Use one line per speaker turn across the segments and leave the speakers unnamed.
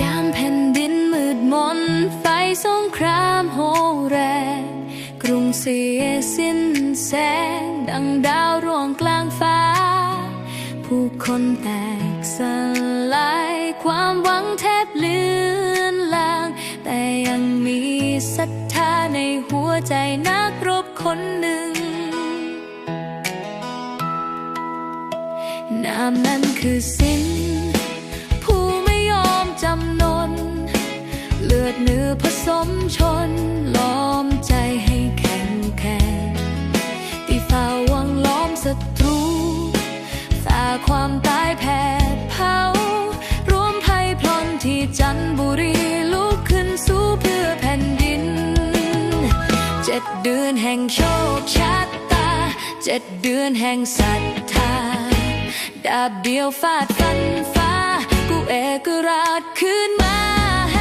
ยามแผ่นดินมืดมน ไฟสงครามโหแรงกรุงเสียสิ้นแสง ดังดาวร่วงกลางฟ้า ผู้คนแตกสลายความหวังแทบเลือนลาง แต่ยังมีศรัทธาในหัวใจนักรบคนหนึ่งนามนั้นคือสิ้น ดเนื้อผสมชนล้อมใจให้แข็งแข็งที่ฝ่าวังล้อมศัตรูฝ่าความตายแผดเผารวมไทยพลอนที่จันบุรีลุกขึ้นสู้เพื่อแผ่นดิน เจ็ดเดือนแห่งโชคชะตา เจ็ดเดือนแห่งศรัทธา ดาบเดียวฟาดฟันฟ้า กูเอกราชขึ้นมาให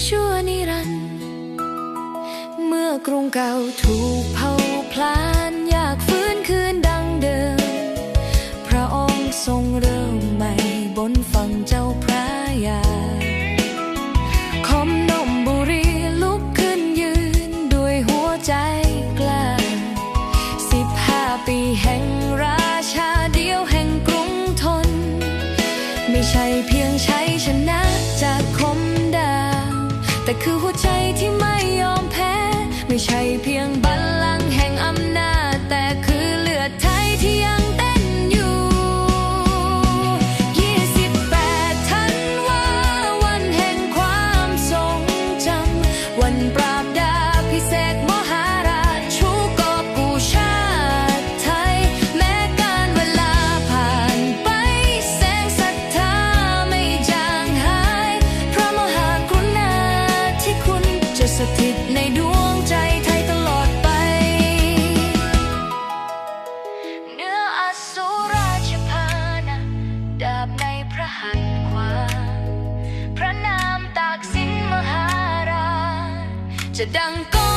ชั่วนิรันดร์เมื่อกรุงเก่าถูกเผาพลานอยากฟื้นคืนดังเดิม พระองค์ทรงเริ่มใหม่บนฝั่งเจ้าพระยาคมนมบุรีลุกขึ้นยืนด้วยหัวใจกล้าสิบห้าปีแห่งราชาเดียวแห่งกรุงทน ไม่ใช่เพียง แต่คือหัวใจที่ไม่ สถิตในดวงใจไทยตลอดไป เนื้ออสุราชพานะดาบในพระหัตถ์ขวา พระนามตากสินมหาราชจะดังก้อง